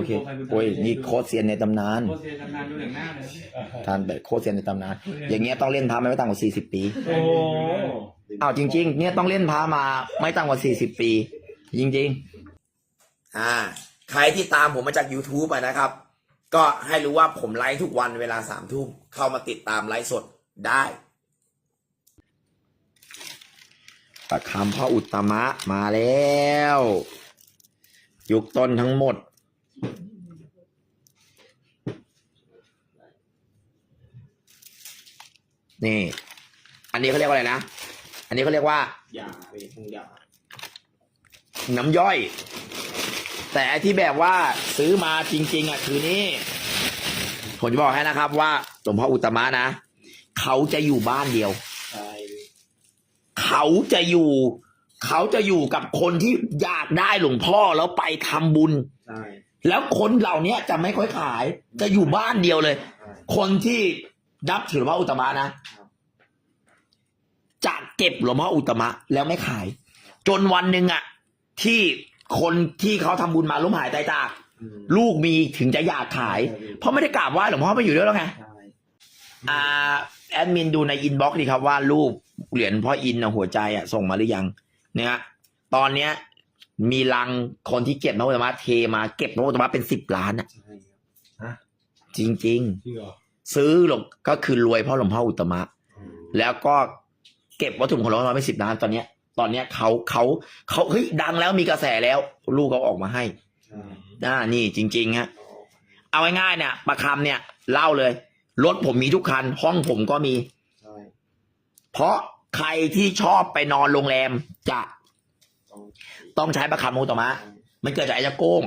โอเค โอ้ยนี่โคตรเซียนในตำนาน โคตรเซียนตำนานดูอย่างหน้าเลยทานแบบโคตรเซียนในตำนาน อย่างเงี้ยต้องเล่นพระมาไม่ต่ำกว่าสี่สิบปีโอ้อ้าวจริง ๆ เนี่ยต้องเล่นพระมาไม่ต่ำกว่าสี่สิบปี จริง ๆ อ่า ใครที่ตามผมมาจาก YouTube อะนะครับ ก็ให้รู้ว่าผมไลฟ์ทุกวันเวลาสามทุ่มเข้ามาติดตามไลฟ์สดได้ประคำพ่ออุตตมะมาแล้ว ยุคต้นทั้งหมด นี่ อันนี้เขาเรียกว่าอะไรนะ อันนี้เขาเรียกว่าอย่าไปคงอย่าน้ำย่อย แต่ไอที่แบบว่าซื้อมาจริง ๆอะคือนี่ ผมจะบอกให้นะครับว่าหลวงพ่ออุตตมะนะ เขาจะอยู่บ้านเดียว ใช่เขาจะอยู่ เขาจะอยู่กับคนที่อยากได้หลวงพ่อแล้วไปทำบุญ ใช่ แล้วคนเหล่านี้จะไม่ค่อยขาย จะอยู่บ้านเดียวเลยใช่คนที่นับถือหลวงพ่ออุตตมะนะ จะเก็บหลวงพ่ออุตตมะ แล้วไม่ขาย จนวันหนึ่งอะที่คนที่เขาทำบุญมาล้มหายตายจากอืมลูกมีถึงจะอยากขาย เพราะไม่ได้กราบไหว้หลวงพ่อไม่อยู่ด้วยแล้วไงใช่อ่าแอดมินดูในอินบ็อกซ์ดีครับว่ารูปเหรียญพ่ออินนะหัวใจอะส่งมาหรือยัง เนี่ยตอนเนี้ย มีลังคนที่เก็บพระอุตตมะเทมาเก็บพระอุตตมะเป็นสิบล้านอะใช่ครับจริง จริงเหรอๆ ซื้อหลวงก็คือรวยเพราะหลวงพ่ออุตตมะ แล้วก็เก็บวัตถุมงคลหลวงพ่ออุตตมะเป็นสิบล้านตอนเนี้ย ตอนเนี้ยเขาเขาเขาเฮ้ยดังแล้วมีกระแสแล้ว ลูกเขาออกมาให้ใช่อ่านี่จริงๆฮะ เอาง่ายๆเนี่ยประคำเนี่ย เล่าเลย รถผมมีทุกคัน ห้องผมก็มี ใช่เพราะใครที่ชอบไปนอนโรงแรมจะ ต้องต้องใช้ประคำมูตมะ มันเกิดจากไอ้เจ้าโก้ง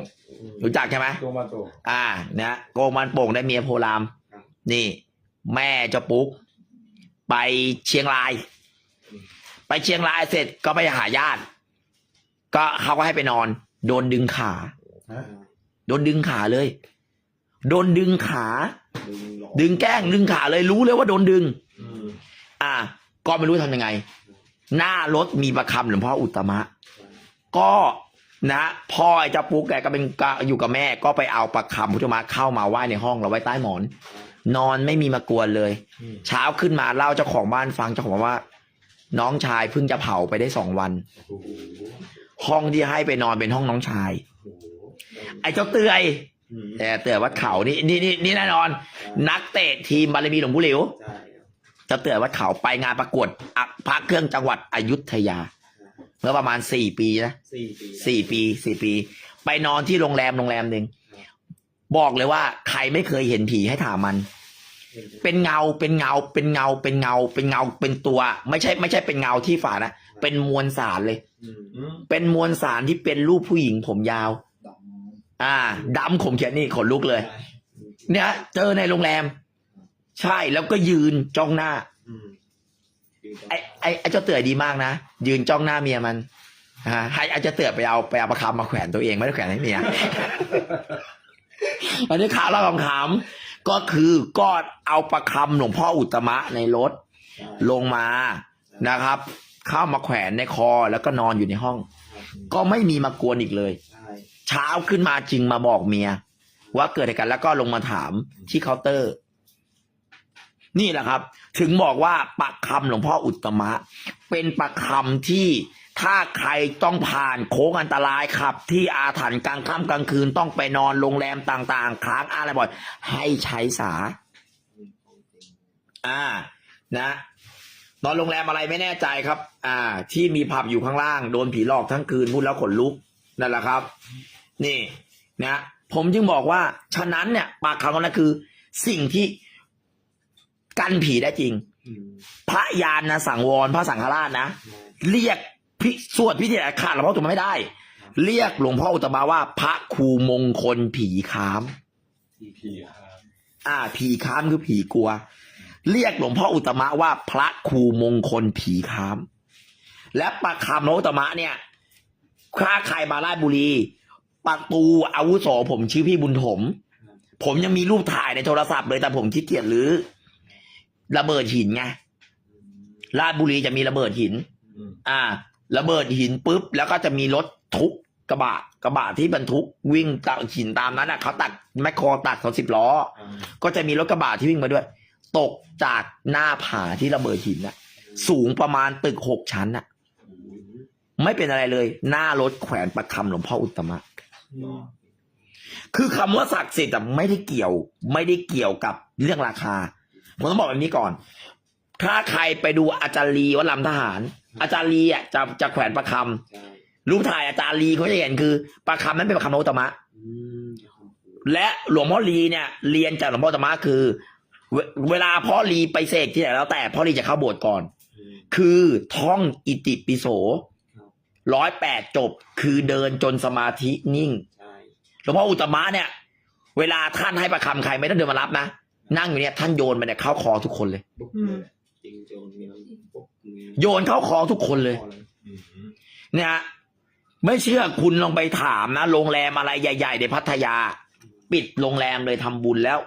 รู้จักใช่ไหมตัวมาตัวอ่านะโกงมันโป่งได้เมียโพรามครับนี่ แม่เจ้าปุ๊ก ไปเชียงราย ไปเชียงรายเสร็จก็ไปหาญาติ ก็เขาก็ให้ไปนอน โดนดึงขาฮะโดนดึงขาเลย โดนดึงขาดึงหลอกดึงแกล้งดึงขาเลยรู้เลยว่าโดนดึงอืมอ่า ก็ไม่รู้ทำยังไง หน้ารถมีประคำหลวงพ่ออุตตมะ ก็นะพ่อไอ้เจ้าปุ๊กแกก็เป็นก็อยู่กับแม่ก็ไปเอาประคำพุทธมาเข้ามาไหว้ในห้องเราไว้ใต้หมอน นอนไม่มีมากวนเลย อืม เช้าขึ้นมาเล่าเจ้าของบ้านฟังเจ้าของบ้านว่า น้องชายเพิ่งจะเผาไปได้สองวัน โอ้โหห้องที่ให้ไปนอนเป็นห้องน้องชาย โอ้โหไอ้เจ้าเตยอืมแต่เตยวัดเขานี่นี่นี่นี่แน่นอน นักเตะทีมบารมีหลวงปู่หลิว ใช่ครับเจ้าเตยวัดเขาไปงานประกวดอะพระเครื่องจังหวัดอยุธยา เมื่อประมาณสี่ปีนะสี่ปีสี่ปีสี่ปี ไปนอนที่โรงแรมโรงแรมหนึ่งบอกเลยว่าใครไม่เคยเห็นผีให้ถามมัน เป็นเงาเป็นเงาเป็นเงาเป็นเงา เป็นเงาเป็นตัว ไม่ใช่ ไม่ใช่เป็นเงาที่ฝานะเป็นมวลสารเลยอืมอืมเป็นมวลสารที่เป็นรูปผู้หญิงผมยาวดำอ่าดำขมเขียนนี่ขนลุกเลยใช่เนี่ย เจอในโรงแรม ใช่แล้วก็ยืนจ้องหน้า อืมคือไอ้ไอ้ไอ้เจ้าเตือดีมากนะ ยืนจ้องหน้าเมียมันอ่าให้ไอ้เจ้าเตือไปเอาไปเอาประคำมาแขวนตัวเองไม่ได้แขวนให้เมีย อันนี้ข่าวเล่าขำๆก็คือก็เอาประคำหลวงพ่ออุตตมะในรถ ใช่ลงมานะครับ เข้ามาแขวนในคอแล้วก็นอนอยู่ในห้อง ก็ไม่มีมากวนอีกเลย ใช่เช้าขึ้นมาจึงมาบอกเมีย ว่าเกิดอะไรกันแล้วก็ลงมาถามที่เคาน์เตอร์ นี่แหละครับ ถึงบอกว่าปักคำหลวงพ่ออุตมะ เป็นปักคำที่ถ้าใครต้องผ่านโค้งอันตรายขับ ที่อาถรรพ์กลางค่ำกลางคืนต้องไปนอนโรงแรมต่างๆค้างอะไรบ่อย ให้ใช้สา อ่า นะนอนโรงแรมอะไรไม่แน่ใจครับ อ่า ที่มีผับอยู่ข้างล่าง โดนผีหลอกทั้งคืนพูดแล้วขนลุกนั่นแหละครับ นี่ นะ ผมจึงบอกว่า ฉะนั้นเนี่ย ปากคำนั้นคือ สิ่งที่ กันผีได้จริงอืมพระยานนะสังวรพระสังฆราชนะใช่เรียกพิสวดพิธีอะไรขาดหลวงพ่ออุตตมะไม่ได้ เรียกหลวงพ่ออุตตมะว่า พระครูมงคลผีค้ามทีพีครับอ่า ผีค้ามคือผีกลัว เรียกหลวงพ่ออุตตมะว่าพระครูมงคลผีค้าม และประคำหลวงพ่ออุตตมะเนี่ยถ้าใครมาราชบุรี ประตูอาวุโสผมชื่อพี่บุญถม ผมยังมีรูปถ่ายในโทรศัพท์เลยแต่ผมขี้เกียจหรือ ระเบิดหินไงอืมราชบุรีจะมีระเบิดหินอืมอ่า ระเบิดหินปุ๊บ แล้วก็จะมีรถทุบกระบะกระบะที่บรรทุกวิ่งตักหินตามนั้นอะเขาตักแมคโครตักเขาสิบล้ออ่าก็จะมีรถกระบะที่วิ่งมาด้วย ตกจากหน้าผาที่ระเบิดหินน่ะ สูงประมาณตึกหกชั้นน่ะอืมไม่เป็นอะไรเลย หน้ารถแขวนประคำหลวงพ่ออุตตมะยอดคือคำว่าศักดิ์สิทธิ์แต่ไม่ได้เกี่ยว ไม่ได้เกี่ยวกับเรื่องราคา ผมต้องบอกแบบนี้ก่อน ถ้าใครไปดูอาจารย์ลีวัดลำทหาร อาจารย์ลีอะจะจะแขวนประคใช่ำรูปถ่ายอาจารย์ลีเขาจะเห็นคือประคำนั้นเป็นประคำพระอุตตมะอืมของผมและหลวงพ่อลีเนี่ยเรียนจากหลวงพ่ออุตตมะคือ เวเวลาพ่อลีไปเสกที่ไหนแล้วแต่พ่อลีจะเข้าโบสถ์ก่อนอืมคือท่องอิติปิโสครับร้อยแปดจบคือเดินจนสมาธินิ่งใช่หลวงพ่ออุตตมะเนี่ย เวลาท่านให้ประคำใครไม่ต้องเดินมารับนะ นั่งอยู่เนี่ยท่านโยนไปเนี่ยเข้าคอทุกคนเลยปุ๊บเลยจริงโจนเงี้ยปุ๊บเงี้ยโยนเข้าคอทุกคนเลยพอเลยอืมเนี่ยฮะไม่เชื่อคุณลองไปถามนะโรงแรมอะไรใหญ่ ๆ ในพัทยา ปิดโรงแรมเลยทำบุญแล้ว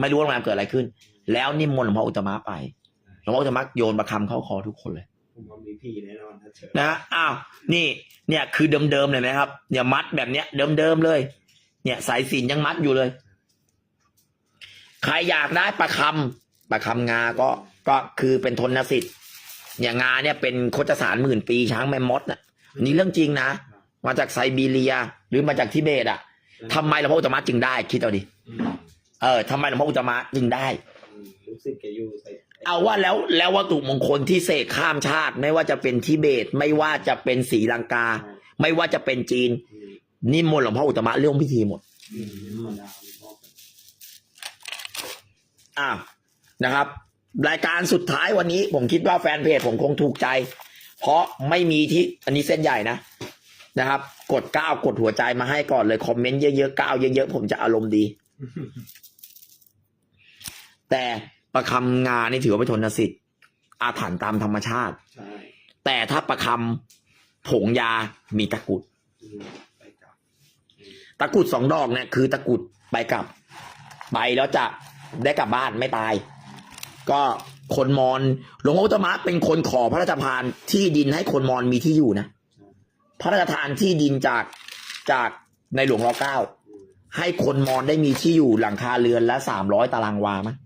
ไม่รู้ว่าโรงแรมเกิดอะไรขึ้น แล้วนิมนต์หลวงพ่ออุตตมะไปหลวงพ่ออุตตมะโยนประคำเข้าคอทุกคนเลย ผมว่ามีพี่แน่นอนถ้าเจอนะฮะอ้าวนี่ เนี่ยคือเดิมๆเลยไหมครับเนี่ยมัดแบบเนี้ยเดิมๆเลย เนี่ยสายสิญจนยังมัดอยู่เลย ใครอยากได้ประคำประคำงาก็ก็คือเป็นทนสิทธิ์อย่างงาเนี่ยเป็นโคจสารหมื่นปีช้างแมมมอสน่ะนี่เรื่องจริงนะ มาจากไซบีเรีย หรือมาจากทิเบตอะทำไมหลวงพ่ออุตตมะจึงได้ คิดเอาดิอืมเออทำไมหลวงพ่ออุตตมะจึงได้อืมรู้สึกแกอยู่ใส่เอาว่าแล้วแล้ววัตถุมงคลที่เสกข้ามชาติ ไม่ว่าจะเป็นทิเบต ไม่ว่าจะเป็นศรีลังกา ไม่ว่าจะเป็นจีนอืมนิมนต์หลวงพ่ออุตตมะเรื่องพิธีหมด อืมธรรมดาไม่พอกันอ้าวนะครับ รายการสุดท้ายวันนี้ ผมคิดว่าแฟนเพจผมคงถูกใจ เพราะไม่มีที่อันนี้เส้นใหญ่นะนะครับ กดก้าวกดหัวใจมาให้ก่อนเลยคอมเมนต์เยอะๆก้าวเยอะๆผมจะอารมณ์ดี แต่ประคำงานนี่ถือว่าเป็นทนสิทธิ์ อาถรรพ์ตามธรรมชาติ ใช่แต่ถ้าประคำผงยามีตะกรุด อืมไปกลับอืมตะกรุดสองดอกเนี่ยคือตะกรุดไปกลับไปแล้วจะ ได้กลับบ้านไม่ตาย ก็คนมอญหลวงพ่ออุตมะเป็นคนขอพระราชทานที่ดินให้คนมอญมีที่อยู่นะพระราชทานที่ดินจากจากในหลวงรอเก้าให้คนมอญได้มีที่อยู่หลังคาเรือนละสามร้อยตารางวามั้ย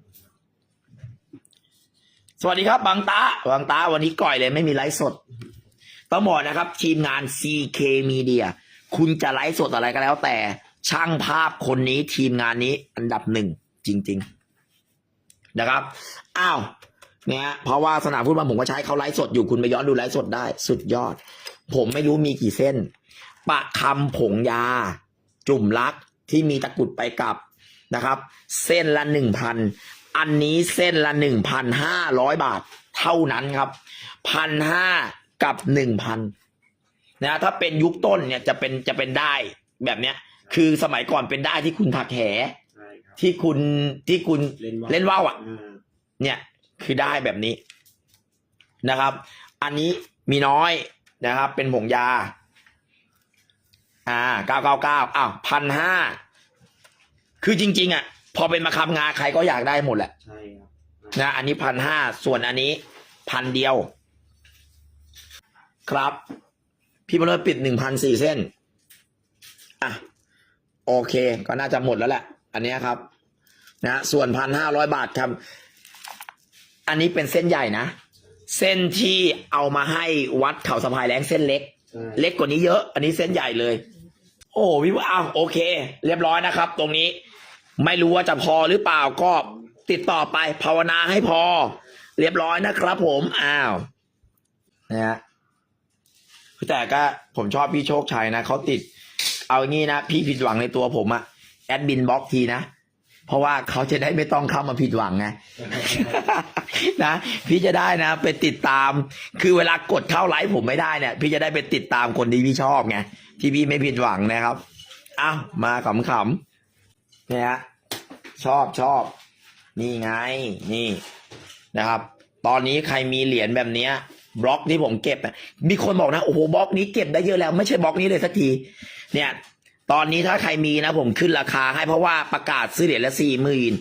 สวัสดีครับบางตาบางตาวันนี้ก่อยเลยไม่มีไลฟ์สดต้องบอกนะครับ ทีมงาน CK Media คุณจะไลฟ์สดอะไรก็แล้วแต่ช่างภาพคนนี้ทีมงานนี้อันดับหนึ่ง จริง ๆ นะครับ อ้าวเนี่ยเพราะว่าสนามฟุตบอลผมก็ใช้เขาไลฟ์สดอยู่คุณไปย้อนดูไลฟ์สดได้ สุดยอด ผมไม่รู้มีกี่เส้น ปะคำผงยา จุ่มลักที่มีตะกุดไปกลับนะครับ เส้นละหนึ่งพันอันนี้เส้นละหนึ่งพันห้าร้อยบาท เท่านั้นครับพันห้ากับหนึ่งพันนะถ้าเป็นยุคต้นเนี่ยจะเป็นจะเป็นได้แบบเนี้ย คือสมัยก่อนเป็นได้ที่คุณถักแห ที่คุณที่คุณเล่นว่าวเล่นว่าวอะอ่าเนี่ยคือได้แบบนี้นะครับ อันนี้มีน้อยนะครับ เป็นผงยา อ่าเก้าเก้าเก้าอ้าวพันห้าคือจริง ๆ อะ พอเป็นมาคำงาใครก็อยากได้หมดแหละใช่ครับนะอันนี้พันห้าส่วนอันนี้พันเดียว ครับ พี่มาเลยปิดหนึ่งพันสี่เส้น อะ โอเค ก็น่าจะหมดแล้วแหละ อันเนี้ยครับนะส่วนพันห้าร้อยบาทครับ อันนี้เป็นเส้นใหญ่นะ เส้นที่เอามาให้วัดเขาสะพายแรงเส้นเล็กใช่เล็กกว่านี้เยอะ อันนี้เส้นใหญ่เลย โอ้พี่ว่าอ้าวโอเค เรียบร้อยนะครับ ตรงนี้ไม่รู้ว่าจะพอหรือเปล่าก็ติดต่อไปภาวนาให้พอ เรียบร้อยนะครับผมอ้าวนะฮะแต่ก็ผมชอบพี่โชคชัยนะเขาติด เอางี้นะ พี่ผิดหวังในตัวผมอะ แอดมินบล็อกทีนะ เพราะว่าเขาจะได้ไม่ต้องเข้ามาผิดหวังไง นะ พี่จะได้นะ ไปติดตาม คือเวลากดเข้าไลฟ์ผมไม่ได้เนี่ย พี่จะได้ไปติดตามคนที่พี่ชอบไง ที่พี่ไม่ผิดหวังนะครับอ้าวมาขำๆเนี่ยฮะชอบชอบ นี่ไง นี่นะครับ ตอนนี้ใครมีเหรียญแบบเนี้ยบล็อกที่ผมเก็บอะมีคนบอกนะ โอ้โหบล็อกนี้เก็บได้เยอะแล้ว ไม่ใช่บล็อกนี้เลยสักที เนี่ย ตอนนี้ถ้าใครมีนะผมขึ้นราคาให้เพราะว่าประกาศซื้อเหรียญละสี่หมื่น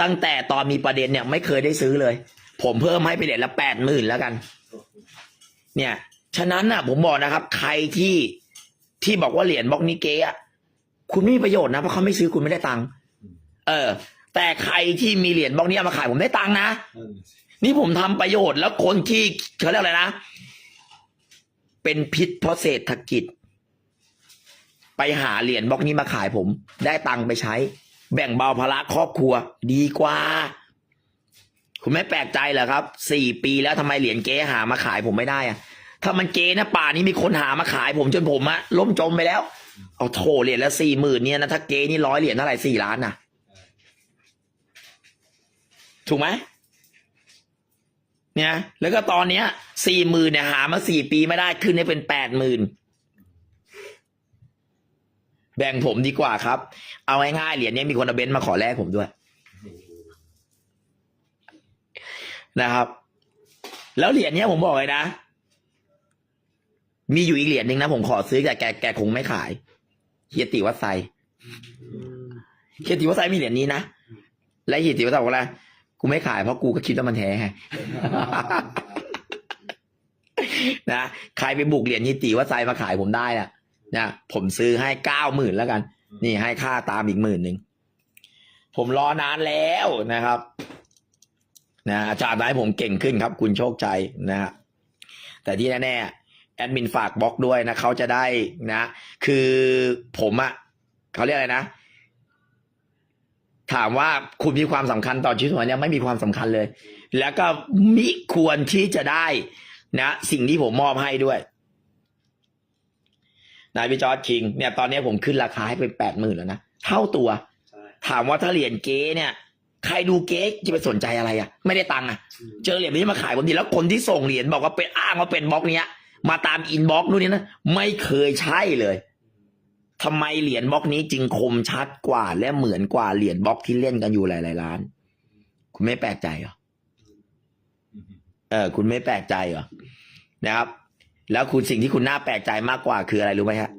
ตั้งแต่ตอนมีประเด็นเนี่ยไม่เคยได้ซื้อเลย ผมเพิ่มให้ไปเหรียญละแปดหมื่นแล้วกัน เนี่ย ฉะนั้นน่ะผมบอกนะครับ ใครที่ที่บอกว่าเหรียญบล็อกนี้เก๊อะคุณไม่มีประโยชน์นะเพราะเขาไม่ซื้อคุณไม่ได้ตังค์เออ แต่ใครที่มีเหรียญบล็อกนี้เอามาขายผมได้ตังค์นะนี่ผมทำประโยชน์แล้วคนที่เขาเรียกอะไรนะ เป็นพิษเพราะเศรษฐกิจ ไปหาเหรียญบล็อกนี้มาขายผม ได้ตังค์ไปใช้ แบ่งเบาภาระครอบครัว ดีกว่า คุณไม่แปลกใจเหรอครับสี่ปีแล้วทำไมเหรียญเก๊หามาขายผมไม่ได้อะถ้ามันเก๊นะป่านี้มีคนหามาขายผมจนผมอะล่มจมไปแล้ว เอาโถเหรียญละสี่หมื่นเนี่ยนะถ้าเก๊นี่ร้อยเหรียญเท่าไหร่สี่ล้านนะถูกไหมเนี่ย แล้วก็ตอนเนี้ยสี่หมื่นเนี่ยหามาสี่ปีไม่ได้ขึ้นให้เป็นแปดหมื่น บ่งผมดีกว่าครับ เอาง่ายๆเหรียญนี้มีคนเอาเบนซ์มาขอแลกผมด้วย นะครับ แล้วเหรียญนี้ผมบอกเลยนะ มีอยู่อีกเหรียญหนึ่งนะผมขอซื้อแต่แกแกคงไม่ขายเฮียติวัดไซเฮียติวัดไซมีเหรียญนี้นะ และเฮียติวัดไซบอกว่ากูไม่ขายเพราะกูก็คิดว่ามันแท้ไงนะใครไปบุกเหรียญฮิติว่าไซมาขายผมได้นะ นะผมซื้อให้เก้าหมื่นแล้วกัน นี่ให้ค่าตามอีกหมื่นหนึ่งผมรอนานแล้วนะครับ นะอาจารย์ให้ผมเก่งขึ้นครับ คุณโชคชัยนะฮะแต่ที่แน่ๆแอดมินฝากบล็อกด้วยนะเขาจะได้นะ คือผมอะเขาเรียกอะไรนะ ถามว่าคุณมีความสำคัญต่อชีวิตผมเนี่ยไม่มีความสำคัญเลย แล้วก็มิควรที่จะได้นะ สิ่งที่ผมมอบให้ด้วย นายพี่จอร์ดคิงเนี่ยตอนนี้ผมขึ้นราคาให้เป็นแปดหมื่นแล้วนะ เท่าตัวใช่ถามว่าถ้าเหรียญเก๊เนี่ย ใครดูเก๊จะไปสนใจอะไรอะ่ะ ไม่ได้ตังค์อะอืมเจอเหรียญนี้มาขายผมดีแล้วคนที่ส่งเหรียญบอกว่าเป็นอ้างว่าเป็นบล็อกเนี้ย มาตามอินบ็อกซ์นู่นนี่นะไม่เคยใช่เลยทำไมเหรียญบล็อกนี้จึงคมชัดกว่า และเหมือนกว่าเหรียญบล็อกที่เล่นกันอยู่หลายๆล้าน คุณไม่แปลกใจเหรอเออ คุณไม่แปลกใจเหรอนะครับ แล้วคุณสิ่งที่คุณน่าแปลกใจมากกว่าคืออะไรรู้ไหมฮะ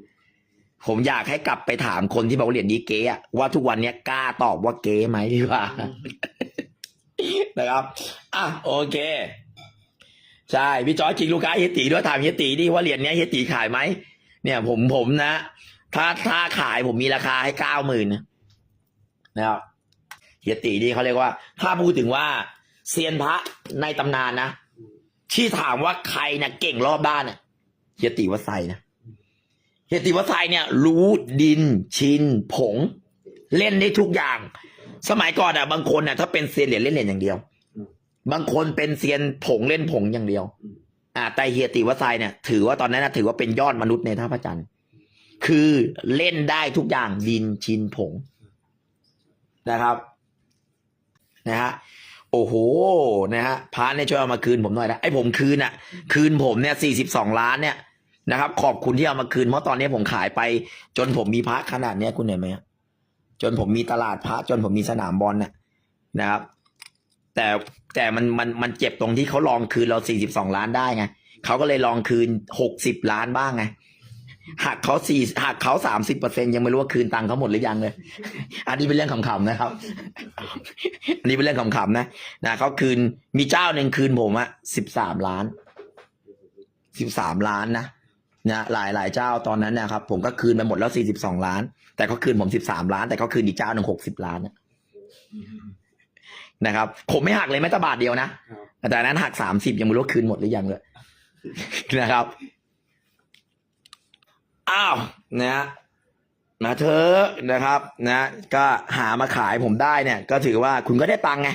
ผมอยากให้กลับไปถามคนที่บอกว่าเหรียญนี้เก๊อะว่าทุกวันเนี้ยกล้าตอบว่าเก๊ไหมดีกว่านะครับ อะโอเค ใช่พี่จอยจริงลูกค้าเฮตีด้วยถามเฮตีดิว่าเหรียญเนี้ยเฮตีขายไหมเนี่ย ผมผมนะถ้าถ้าขายผมมีราคาให้เก้าหมื่นนะครับเฮียตีนี่เขาเรียกว่า ถ้าพูดถึงว่าเซียนพระในตำนานนะ ที่ถามว่าใครนะเก่งรอบด้านเนี่ยเฮียติวัดไซนะเฮียติวัดไซเนี่ย รู้ดิน ชิน ผง เล่นได้ทุกอย่าง สมัยก่อนอะ บางคนอะถ้าเป็นเซียนเหรียญเล่นเหรียญอย่างเดียว บางคนเป็นเซียนผงเล่นผงอย่างเดียว อ่า แต่เฮียติวัดไซเนี่ย ถือว่าตอนนั้นนะถือว่าเป็นยอดมนุษย์ในท่าพระจันทร์คือเล่นได้ทุกอย่างดินชินผงนะครับ นะฮะ โอ้โหนะฮะพระเนี่ยช่วยเอามาคืนผมหน่อยนะไอ้ผมคืนอะ คืนผมเนี่ยสี่สิบสองล้านเนี่ยนะครับ ขอบคุณที่เอามาคืนเพราะตอนนี้ผมขายไป จนผมมีพระขนาดเนี้ยคุณเห็นไหมฮะจนผมมีตลาดพระจนผมมีสนามบอลน่ะนะครับ แต่แต่มันมันมันเจ็บตรงที่เขาลองคืนเราสี่สิบสองล้านได้ไงเขาก็เลยลองคืนหกสิบล้านบ้างไง หักเขาสี่หักเขาสามสิบเปอร์เซ็นยังไม่รู้ว่าคืนตังค์เขาหมดหรือยังเลย อันนี้เป็นเรื่องขำๆนะครับ อันนี้เป็นเรื่องขำๆนะนะเขาคืนมีเจ้าหนึ่งคืนผมอะสิบสามล้านสิบสามล้านนะนะหลายหลายเจ้าตอนนั้นนะครับ ผมก็คืนไปหมดแล้วสี่สิบสองล้าน แต่เขาคืนผมสิบสามล้าน แต่เขาคืนอีกเจ้าหนึ่งหกสิบล้านนะนะครับ ผมไม่หักเลยแม้แต่บาทเดียวนะครับแต่อันนั้นหักสามสิบยังไม่รู้ว่าคืนหมดหรือยังเลยนะครับ อ้าวนะฮะมาเถอะนะครับนะ ก็หามาขายผมได้เนี่ย ก็ถือว่าคุณก็ได้ตังค์ไง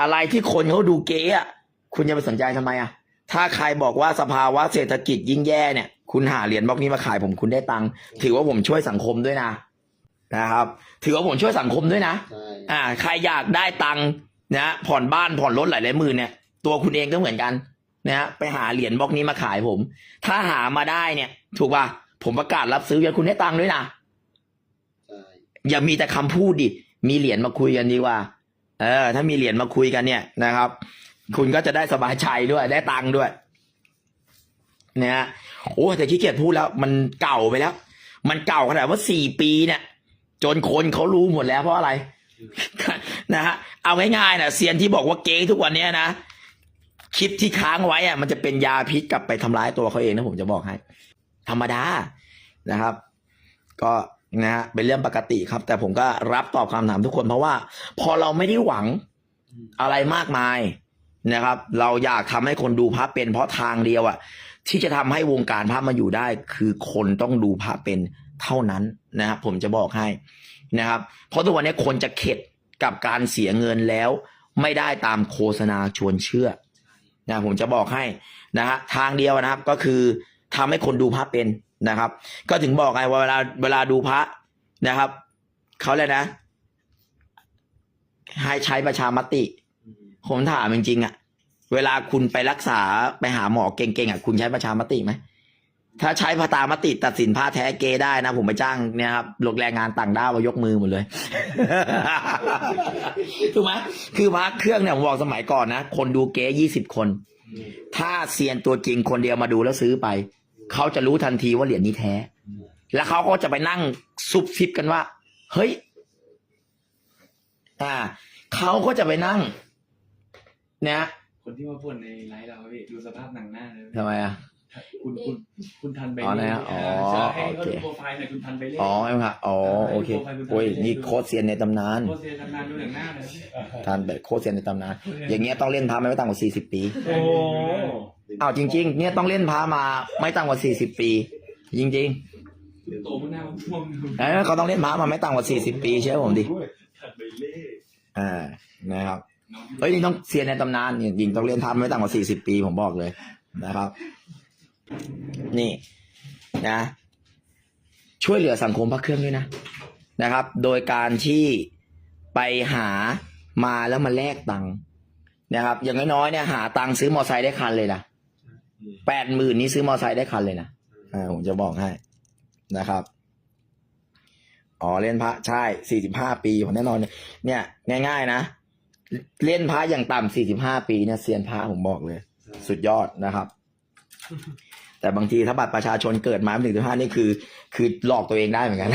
อะไรที่คนเขาดูเก๊อะคุณจะไปสนใจทำไมอะถ้าใครบอกว่าสภาวะเศรษฐกิจยิ่งแย่เนี่ย คุณหาเหรียญบล็อกนี้มาขายผมคุณได้ตังค์ถือว่าผมช่วยสังคมด้วยนะนะครับ ถือว่าผมช่วยสังคมด้วยนะใช่อ่า ใครอยากได้ตังค์นะผ่อนบ้านผ่อนรถหลายๆหมื่นเนี่ย ตัวคุณเองก็เหมือนกันนะฮะไปหาเหรียญบล็อกนี้มาขายผม ถ้าหามาได้เนี่ย ถูกป่ะ ผมประกาศรับซื้ออย่าคุณได้ตังค์ด้วยนะใช่อย่ามีแต่คำพูดดิ มีเหรียญมาคุยกันดีกว่า เออ ถ้ามีเหรียญมาคุยกันเนี่ยนะครับ คุณก็จะได้สบายใจด้วย ได้ตังค์ด้วยนะฮะโอ้แต่ขี้เกียจพูดแล้ว มันเก่าไปแล้ว มันเก่าขนาดว่าสี่ปีเนี่ย จนคนเขารู้หมดแล้วเพราะอะไร นะฮะเอาง่ายๆนะเซียนที่บอกว่าเก๊ทุกวันเนี้ยนะคลิปที่ค้างไว้อะมันจะเป็นยาพิษกลับไปทำร้ายตัวเขาเองนะผมจะบอกให้ ธรรมดานะครับ ก็นะฮะเป็นเรื่องปกติครับ แต่ผมก็รับตอบคำถามทุกคน เพราะว่า พอเราไม่ได้หวังอะไรมากมายนะครับ เราอยากทำให้คนดูพระเป็น เพราะทางเดียวอะที่จะทำให้วงการพระมาอยู่ได้ คือคนต้องดูพระเป็นเท่านั้นนะครับ ผมจะบอกให้นะครับ เพราะทุกวันนี้คนจะเข็ดกับการเสียเงินแล้ว ไม่ได้ตามโฆษณาชวนเชื่อนะผมจะบอกให้นะฮะทางเดียวนะครับก็คือ ทำให้คนดูพระเป็นนะครับ ก็ถึงบอกไงว่าเวลาเวลาดูพระนะครับเขาเลยกนะ ให้ใช้ประชามติผมถามจริงๆอะเวลาคุณไปรักษาไปหาหมอเก่งๆอะคุณใช้ประชามติไหมถ้าใช้พตามติตัดสินผ้าแท้เกได้นะ ผมไปจ้างเนี่ยครับโรงแรงงานต่างด้าวมายกมือหมดเลยถูกไหมคือพระเครื่องเนี่ยผมบอกสมัยก่อนนะ คนดูเก๊ยี่สิบคน ถ้าเซียนตัวจริงคนเดียวมาดูแล้วซื้อไป เขาจะรู้ทันทีว่าเหรียญนี้แท้ แล้วเขาก็จะไปนั่งซุบซิบกันว่า เฮ้ย อ่า เขาก็จะไปนั่งเนี่ยคนที่มาพ่นในไลฟ์เราพี่ดูสภาพหนังหน้าเลยทำไมอะ คุณคุณคุณทันไปอ๋อนะฮะอ๋อใช่ให้โอเขาเคดูโปรไฟล์หน่อยคุณทันไปเล่นอ๋อใช่ไหมครับอ๋อโอเคโอ้ยนี่โค้ดเซียนในตำนานโคเซียทำงานดูหนังหน้าเลยทานแบบโค้ดเซียนในตำนาน อย่างเงี้ยต้องเล่นพาไม่ต่ำกว่าสี่สิบปี โอ้ อ้าวจริง ๆ เนี่ยต้องเล่นพามาไม่ต่ำกว่าสี่สิบปี จริงโตมันหน้ามันม่วงๆแล้วเขาต้องเล่นพามาไม่ต่ำกว่าสี่สิบปีเชื่อผมดิทันไปเล่อ่านะครับน้องเฮ้ยนี่ต้องเซียนในตำนานเนี่ยยิงต้องเล่นทำไม่ต่ำกว่าสี่สิบปีผมบอกเลยนะครับ นี่นะ ช่วยเหลือสังคมพระเครื่องด้วยนะนะครับ โดยการที่ไปหามาแล้วมาแลกตังค์นะครับ อย่างน้อยๆเนี่ยหาตังค์ซื้อมอไซค์ได้คันเลยนะ แปดหมื่นนี้ซื้อมอไซค์ได้คันเลยนะอ่าผมจะบอกให้นะครับอ๋อเล่นพระใช่สี่สิบห้าปีผมแน่นอนเนี่ยเนี่ย ง่าย ๆ นะ เล่นพระอย่างต่ำสี่สิบห้าปีเนี่ยเซียนพระผมบอกเลย สุดยอดนะครับ แต่บางทีถ้าบัตรประชาชนเกิดมาไม่ถึงสิบห้านี่คือ คือหลอกตัวเองได้เหมือนกัน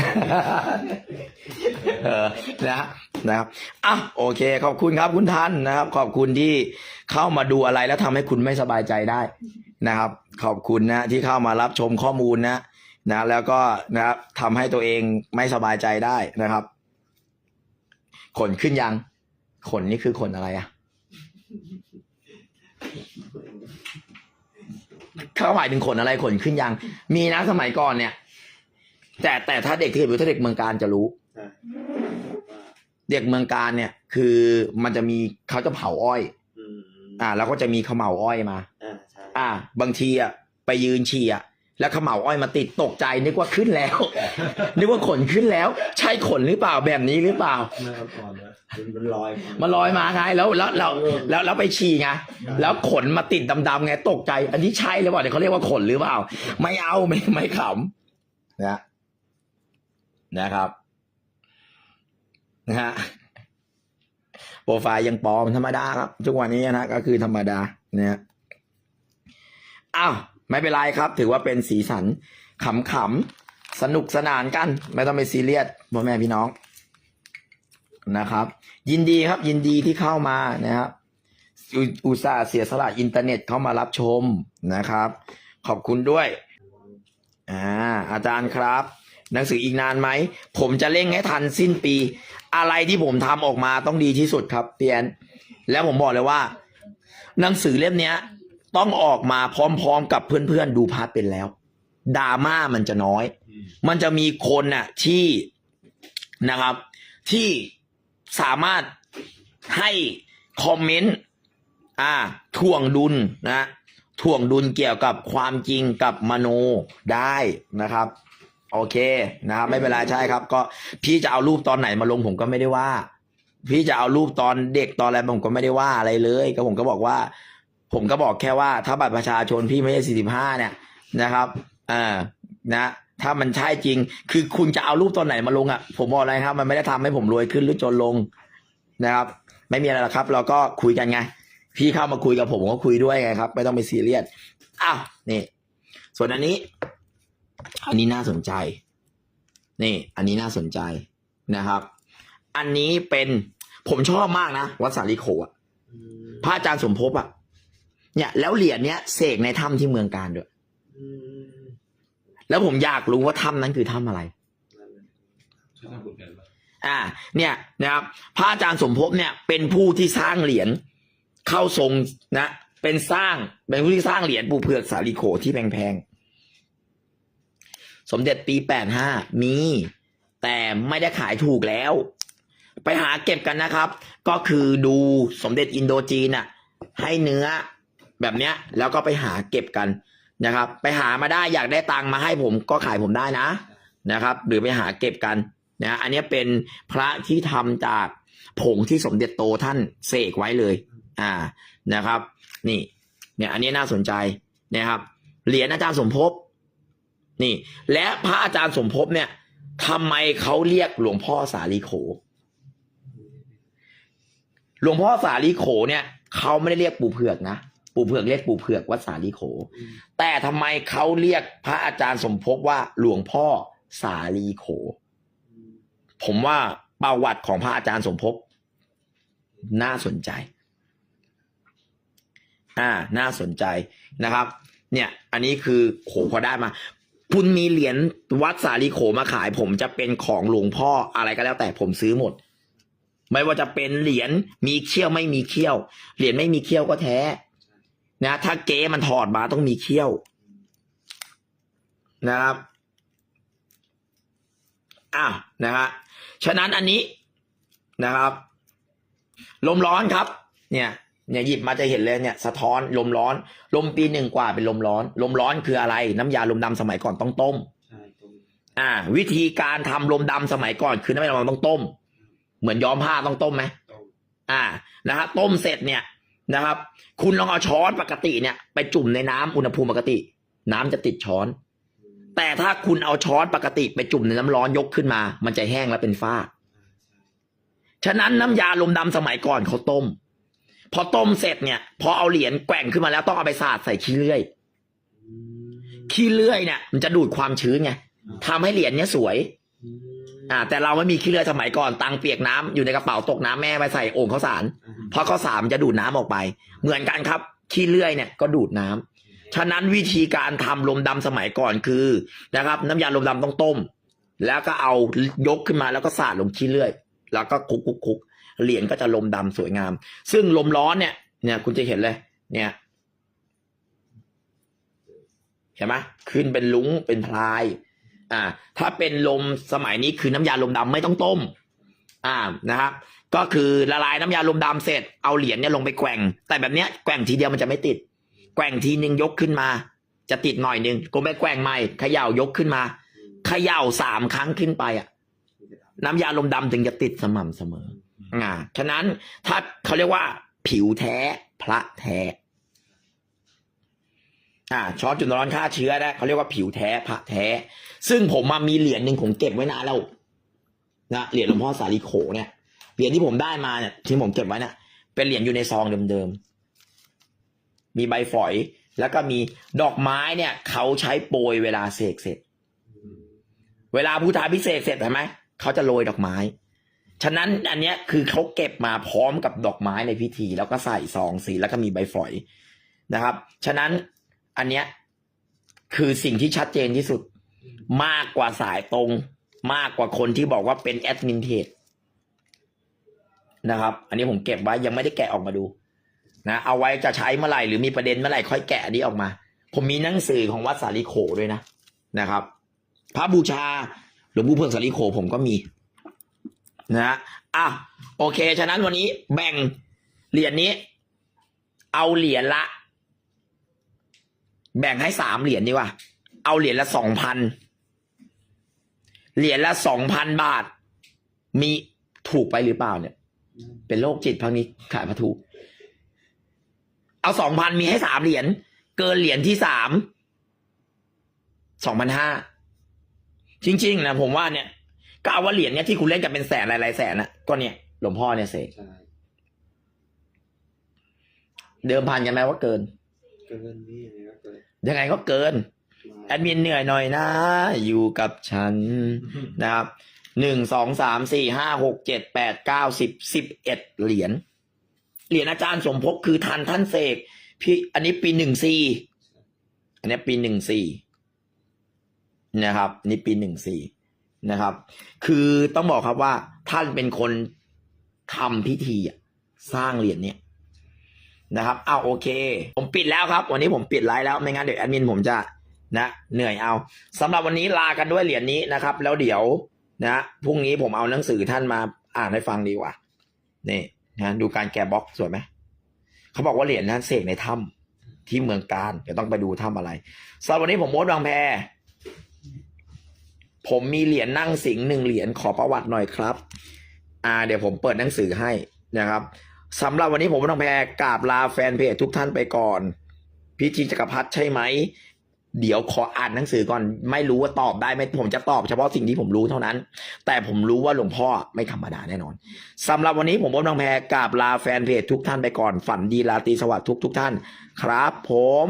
เออนะนะครับอะโอเค ขอบคุณครับคุณท่านนะครับ ขอบคุณที่เข้ามาดูอะไรแล้วทำให้คุณไม่สบายใจได้นะครับ ขอบคุณนะที่เข้ามารับชมข้อมูลนะนะแล้วก็นะครับทำให้ตัวเองไม่สบายใจได้นะครับ ขนขึ้นยัง ขนนี่คือขนอะไรอะเขาหมายถึงขนอะไรขนขึ้นยัง มีนะสมัยก่อนเนี่ย แต่แต่ถ้าเด็กที่อยู่ถ้าเด็กเมืองการจะรู้ ใช่เด็กเมืองการเนี่ย คือมันจะมีเขาจะเผาอ้อยอืมอ่า แล้วก็จะมีเขมเหลาอ้อยมาอ่าใช่อ่า บางทีอะไปยืนฉี่อะแล้วเขมเหลาอ้อยมาติดตกใจนึกว่าขึ้นแล้ว นึกว่าขนขึ้นแล้ว ใช่ขนหรือเปล่าแบบนี้หรือเปล่าเมื่อก่อนนะมันเป็นรอยมันลอยมาไงแล้วแล้วแล้วแล้วแล้วไปฉี่ไงแล้วขนมาติดดำๆไงตกใจ อันนี้ใช่หรือเปล่าเดี๋ยวเขาเรียกว่าขนหรือเปล่า ไม่เอาไม่ไม่ขำนะนะครับ นะฮะโปรไฟล์ยังปลอมธรรมดาครับ ทุกวันนี้นะก็คือธรรมดาเนี่ยอ้าวไม่เป็นไรครับ ถือว่าเป็นสีสันขำๆสนุกสนานกัน ไม่ต้องไปซีเรียสพ่อแม่พี่น้องนะครับ ยินดีครับยินดีที่เข้ามานะครับอุตส่าห์เสียสละอินเทอร์เน็ตเข้ามารับชมนะครับ ขอบคุณด้วย อ่าอาจารย์ครับ หนังสืออีกนานไหม ผมจะเร่งให้ทันสิ้นปี อะไรที่ผมทำออกมาต้องดีที่สุดครับพี่แอนแล้วผมบอกเลยว่า หนังสือเล่มเนี้ย ต้องออกมาพร้อมๆ กับเพื่อนๆดูพาร์ทเป็นแล้วดราม่ามันจะน้อย มันจะมีคนน่ะที่นะครับ ที่สามารถให้คอมเมนต์อ่าถ่วงดุลนะถ่วงดุลเกี่ยวกับความจริงกับมโนได้นะครับ โอเคนะครับไม่เป็นไรใช่ครับ ก็พี่จะเอารูปตอนไหนมาลงผมก็ไม่ได้ว่า พี่จะเอารูปตอนเด็กตอนอะไรผมก็ไม่ได้ว่าอะไรเลย ก็ผมก็บอกว่า ผมก็บอกแค่ว่า ถ้าบัตรประชาชนพี่ไม่ใช่สี่สิบห้าเนี่ยนะครับอ่านะถ้ามันใช่จริง คือคุณจะเอารูปตอนไหนมาลงอะ ผมบอกอะไรครับ มันไม่ได้ทำให้ผมรวยขึ้นหรือจนลงนะครับ ไม่มีอะไรหรอกครับ เราก็คุยกันไง พี่เข้ามาคุยกับผมผมก็คุยด้วยไงครับ ไม่ต้องไปซีเรียสอ้าวนี่ ส่วนอันนี้ อันนี้น่าสนใจ นี่ อันนี้น่าสนใจนะครับ อันนี้เป็นผมชอบมากนะ วัดสาลีโขอะอืมพระอาจารย์สมภพอะ เนี่ย แล้วเหรียญเนี้ยเสกในถ้ำที่เมืองการด้วยอืมแล้วผมอยากรู้ว่าถ้ำนั้นคือถ้ำอะไรช่วยทำบุญกันปะอ่า เนี่ยนะครับ พระอาจารย์สมภพเนี่ย เป็นผู้ที่สร้างเหรียญเข้าทรงนะ เป็นสร้างเป็นผู้ที่สร้างเหรียญปูเผือกสาลีโขที่แพงๆ สมเด็จปีแปดห้ามี แต่ไม่ได้ขายถูกแล้ว ไปหาเก็บกันนะครับ ก็คือดูสมเด็จอินโดจีนน่ะให้เนื้อแบบเนี้ย แล้วก็ไปหาเก็บกันนะครับ ไปหามาได้อยากได้ตังมาให้ผมก็ขายผมได้นะนะครับ หรือไปหาเก็บกันนะอันนี้เป็นพระที่ทำจากผงที่สมเด็จโตท่านเสกไว้เลย อ่านะครับ นี่ เนี่ย อันนี้น่าสนใจนะครับเหรียญอาจารย์สมภพ นี่ และพระอาจารย์สมภพเนี่ยทำไมเขาเรียกหลวงพ่อสาลีโข หลวงพ่อสาลีโขเนี่ยเขาไม่ได้เรียกปู่เผือกนะปู่เผือกเรียกปู่เผือกวัดสาลีโข แต่ทำไมเขาเรียกพระอาจารย์สมภพว่าหลวงพ่อสาลีโข ผมว่าประวัติของพระอาจารย์สมภพน่าสนใจ อ่า น่าสนใจนะครับ เนี่ย อันนี้คือโขพอได้มา คุณมีเหรียญวัดสาลีโขมาขาย ผมจะเป็นของหลวงพ่ออะไรก็แล้วแต่ผมซื้อหมด ไม่ว่าจะเป็นเหรียญมีเขี้ยวไม่มีเขี้ยว เหรียญไม่มีเขี้ยวก็แท้นะถ้าเก๊มันถอดมาต้องมีเขี้ยว นะครับอะนะฮะฉะนั้นอันนี้นะครับ ลมร้อนครับ เนี่ย เนี่ยหยิบมาจะเห็นเลยเนี่ยสะท้อนลมร้อน ลมปีหนึ่งกว่าเป็นลมร้อน ลมร้อนคืออะไร น้ำยาลมดำสมัยก่อนต้องต้มใช่ตรงอ่า วิธีการทำลมดำสมัยก่อนคือน้ำยาลมดำต้องต้ม เหมือนย้อมผ้าต้องต้มไหมตรงอ่านะฮะต้มเสร็จเนี่ยนะครับ คุณลองเอาช้อนปกติเนี่ย ไปจุ่มในน้ำอุณหภูมิปกติ น้ำจะติดช้อน แต่ถ้าคุณเอาช้อนปกติไปจุ่มในน้ำร้อนยกขึ้นมา มันจะแห้งแล้วเป็นฝ้า ฉะนั้นน้ำยาลมดำสมัยก่อนเขาต้ม พอต้มเสร็จเนี่ยพอเอาเหรียญแกว่งขึ้นมาแล้วต้องเอาไปสาดใส่ขี้เลื่อย ขี้เลื่อยเนี่ย มันจะดูดความชื้นไงทำให้เหรียญเนี้ยสวย อ่า แต่เราไม่มีขี้เลื่อยสมัยก่อนตังเปียกน้ำอยู่ในกระเป๋าตกน้ำแม่ไปใส่โอ่งข้าวสารเพราะข้าวสารมันจะดูดน้ำออกไป เหมือนกันครับขี้เลื่อยเนี่ยก็ดูดน้ำฉะนั้นวิธีการทำลมดำสมัยก่อนคือนะครับ น้ำยาลมดำต้องต้ม แล้วก็เอายกขึ้นมาแล้วก็สาดลงขี้เลื่อย แล้วก็คุกคุกคุก เหรียญก็จะลมดำสวยงาม ซึ่งลมร้อนเนี่ย เนี่ยคุณจะเห็นเลย เนี่ยเห็นไหมขึ้นเป็นลุ้งเป็นพลาย อ่า ถ้าเป็นลมสมัยนี้คือน้ำยาลมดำไม่ต้องต้ม อ่านะครับก็คือละลายน้ำยาลมดำเสร็จเอาเหรียญเนี่ยลงไปแกว่ง แต่แบบเนี้ยแกว่งทีเดียวมันจะไม่ติด แกว่งทีนึงยกขึ้นมา จะติดหน่อยนึงก็ไปแกว่งใหม่เขย่ายกขึ้นมาเขย่าสามครั้งขึ้นไปอะ น้ำยาลมดำถึงจะติดสม่ำเสมอ อ่า ฉะนั้นถ้าเขาเรียกว่า ผิวแท้ พระแท้ อ่า ช้อนจุดร้อนฆ่าเชื้อนะเขาเรียกว่าผิวแท้ พระแท้ ซึ่งผมมามีเหรียญหนึ่งผมเก็บไว้นานแล้วนะเหรียญหลวงพ่อสาลีโขเนี่ยเหรียญที่ผมได้มาเนี่ยที่ผมเก็บไว้เนี่ยเป็นเหรียญอยู่ในซองเดิมๆมีใบฝอย แล้วก็มีดอกไม้เนี่ย เขาใช้โปรยเวลาเสกเสร็จ เวลาพุทธาพิเศษเสร็จเห็นไหมเขาจะโรยดอกไม้ ฉะนั้นอันเนี้ยคือเขาเก็บมาพร้อมกับดอกไม้ในพิธี แล้วก็ใส่ซองสีแล้วก็มีใบฝอยนะครับ ฉะนั้นอันเนี้ยคือสิ่งที่ชัดเจนที่สุด มากกว่าสายตรง มากกว่าคนที่บอกว่าเป็นแอดมินเพจนะครับ อันนี้ผมเก็บไว้ยังไม่ได้แกะออกมาดูนะเอาไว้จะใช้เมื่อไหร่หรือมีประเด็นเมื่อไหร่ค่อยแกะอันนี้ออกมา ผมมีหนังสือของวัดสาลีโขด้วยนะนะครับ พระบูชาหลวงปู่เพิ่งสาลีโขผมก็มี นะฮะอะโอเค ฉะนั้นวันนี้แบ่งเหรียญนี้ เอาเหรียญละ แบ่งให้สามเหรียญดีกว่า เอาเหรียญละสองพันเหรียญละสองพันบาท มีถูกไปหรือเปล่าเนี่ย เป็นโรคจิตพังนี้ขายมาถูก เอาสองพันมีให้สามเหรียญเกินเหรียญที่สามสองพันห้าจริง ๆ นะผมว่าเนี่ย ก็เอาว่าเหรียญเนี่ยที่คุณเล่นกันเป็นแสนหลายๆแสนนะก็เนี่ยหลวงพ่อเนี่ยเสกใช่เดิมพันกันไหมว่าเกิน เกินนี่ยังไงก็เกินยังไงก็เกิน แอดมินเหนื่อยหน่อยนะ อยู่กับฉันนะครับหนึ่งสองสามสี่ห้าหกเจ็ดแปดเก้าสิบสิบเอ็ดเหรียญเหรียญอาจารย์สมภพคือทันท่านเสกพี่อันนี้ปีหนึ่งสี่อันนี้ปีหนึ่งสี่นะครับ นี่ปีหนึ่งสี่ นะครับ คือต้องบอกครับว่าท่านเป็นคนทำพิธีสร้างเหรียญเนี่ยนะครับเอาโอเค ผมปิดแล้วครับ วันนี้ผมปิดไลฟ์แล้วไม่งั้นเดี๋ยวแอดมินผมจะนะเหนื่อยเอาสำหรับวันนี้ลากันด้วยเหรียญนี้นะครับ แล้วเดี๋ยวนะพรุ่งนี้ผมเอาหนังสือท่านมาอ่านให้ฟังดีกว่านี่นะดูการแกะบล็อกสวยไหมเขาบอกว่าเหรียญนั้นเสกในถ้ำที่เมืองการเดี๋ยวต้องไปดูถ้ำอะไรสำหรับวันนี้ผมโมดบางแพ ผมมีเหรียญนั่งสิงหนึ่งเหรียญขอประวัติหน่อยครับ อ่า เดี๋ยวผมเปิดหนังสือให้นะครับสำหรับวันนี้ผมต้องแพรกราบลาแฟนเพจทุกท่านไปก่อนพิจิจักรพัฒใช่ไหม เดี๋ยวขออ่านหนังสือก่อน ไม่รู้ว่าตอบได้ไหมผมจะตอบเฉพาะสิ่งที่ผมรู้เท่านั้น แต่ผมรู้ว่าหลวงพ่อไม่ธรรมดาแน่นอนสำหรับวันนี้ผมผมต้องแพรกราบลาแฟนเพจทุกท่านไปก่อนฝันดีราตรีสวัสดิ์ทุกทุกท่าน ครับ ผม